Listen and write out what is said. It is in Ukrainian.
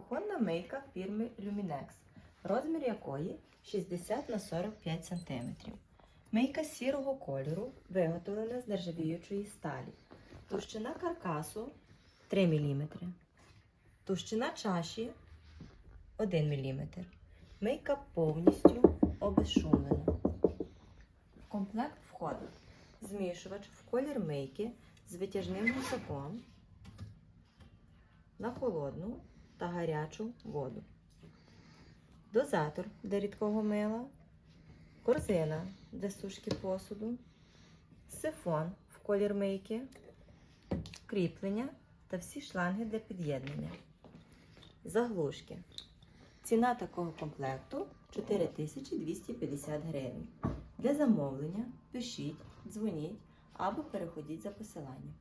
Кухонна мийка фірми Luminex, розмір якої 60 на 45 см. Мийка сірого кольору виготовлена з нержавіючої сталі. Товщина каркасу 3 мм. Товщина чаші 1 мм. Мийка повністю обезшумлена. В комплект входить змішувач в колір мийки з витяжним гусаком на холодну та гарячу воду. Дозатор для рідкого мила, корзина для сушки посуду, сифон в колір мийки, кріплення та всі шланги для під'єднання. Заглушки. Ціна такого комплекту 4250 гривень. Для замовлення пишіть, дзвоніть або переходіть за посиланням.